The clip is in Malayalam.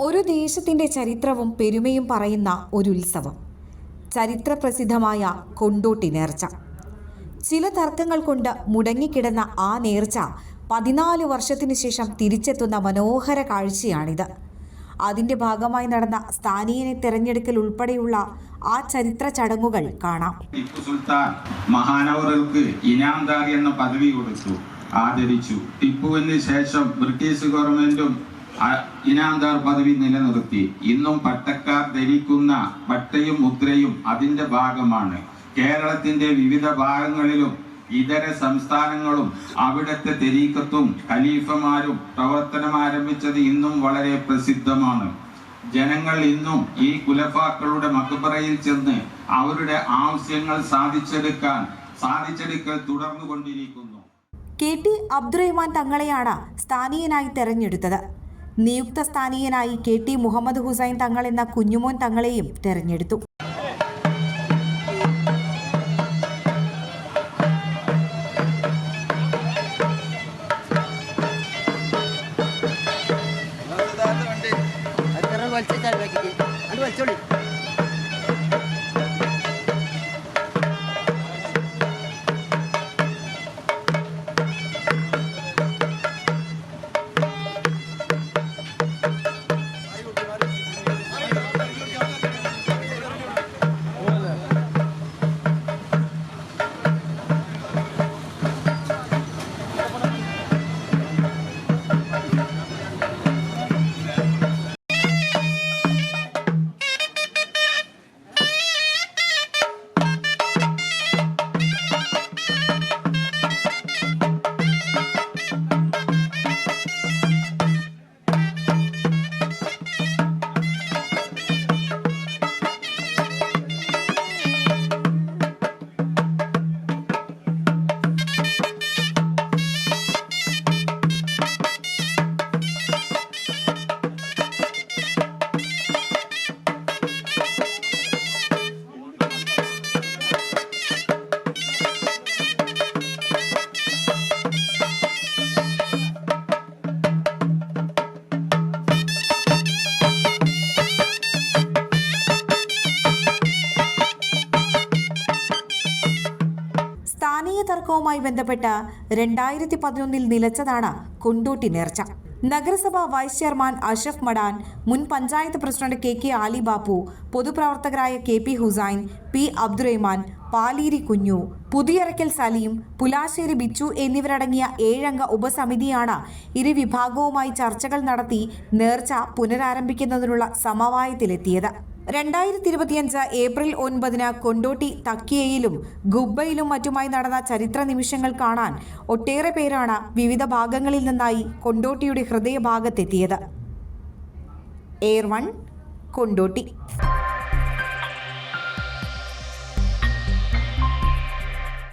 ഒരു ദേശത്തിന്റെ ചരിത്രവും പെരുമയും പറയുന്ന ഒരു ഉത്സവം. ചരിത്രപ്രസിദ്ധമായ കൊണ്ടോട്ടി നേർച്ച. ചില തർക്കങ്ങൾ കൊണ്ട് മുടങ്ങിക്കിടന്ന ആ നേർച്ച പതിനാല് വർഷത്തിനു ശേഷം തിരിച്ചെത്തുന്ന മനോഹര കാഴ്ചയാണിത്. അതിന്റെ ഭാഗമായി നടന്ന സ്ഥാനീയനെ തിരഞ്ഞെടുക്കൽ ഉൾപ്പെടെയുള്ള ആ ചരിത്ര ചടങ്ങുകൾ കാണാം. ടിപ്പു സുൽത്താൻ മഹാനവറുകൾക്ക് ഇനാംദാർ എന്ന പദവി കൊടുത്തു. ആദരിച്ചു. ടിപ്പുവിന് ശേഷം ബ്രിട്ടീഷ് ഗവൺമെന്റും ഇനാംദാർ പദവി നിലനിർത്തി. ഇന്നും പട്ടക്കാർ ധരിക്കുന്ന പട്ടയും മുദ്രയും അതിന്റെ ഭാഗമാണ്. കേരളത്തിന്റെ വിവിധ ഭാഗങ്ങളിലും ഇതര സംസ്ഥാനങ്ങളും അവിടത്തെ തെരീക്കത്തും ഖലീഫമാരും പ്രവർത്തനം ആരംഭിച്ചത് ഇന്നും വളരെ പ്രസിദ്ധമാണ്. ജനങ്ങൾ ഇന്നും ഈ കുലഫാക്കളുടെ മക്ബറയിൽ ചെന്ന് അവരുടെ ആവശ്യങ്ങൾ സാധിച്ചെടുക്കാൻ സാധിച്ചെടുക്കൽ തുടർന്നുകൊണ്ടിരിക്കുന്നു. കെ ടി അബ്ദുറഹ്മാൻ തങ്ങളെയാണ് സ്ഥാനീയനായി തെരഞ്ഞെടുത്തത്. നിയുക്ത സ്ഥാനീയനായി കെ ടി മുഹമ്മദ് ഹുസൈൻ തങ്ങൾ എന്ന കുഞ്ഞുമോൻ തങ്ങളെയും തെരഞ്ഞെടുത്തു. സ്ഥാനീയ തർക്കവുമായി ബന്ധപ്പെട്ട് രണ്ടായിരത്തി പതിനൊന്നിൽ നിലച്ചതാണ് കൊണ്ടോട്ടി നേർച്ച. നഗരസഭ വൈസ് ചെയർമാൻ അഷഫ് മടാൻ മുൻ panchayat president K K Ali Bappu പൊതുപ്രവർത്തകരായ K P Hussain P Abdurahman Paleeri Kunju Puthiyarakkal Saleem Pulassery Bichu എന്നിവരടങ്ങിയ ഏഴംഗ ഉപസമിതിയാണ് ഇരു വിഭാഗവുമായി ചർച്ചകൾ നടത്തി നേർച്ച പുനരാരംഭിക്കുന്നതിനുള്ള സമവായത്തിലെത്തിയത്. രണ്ടായിരത്തി ഇരുപത്തിയഞ്ച് ഏപ്രിൽ ഒൻപതിന് കൊണ്ടോട്ടി തക്കിയയിലും ഗുബയിലും മറ്റുമായി നടന്ന ചരിത്ര നിമിഷങ്ങൾ കാണാൻ ഒട്ടേറെ പേരാണ് വിവിധ ഭാഗങ്ങളിൽ നിന്നായി കൊണ്ടോട്ടിയുടെ ഹൃദയഭാഗത്തെത്തിയത്. Air one Kondotty.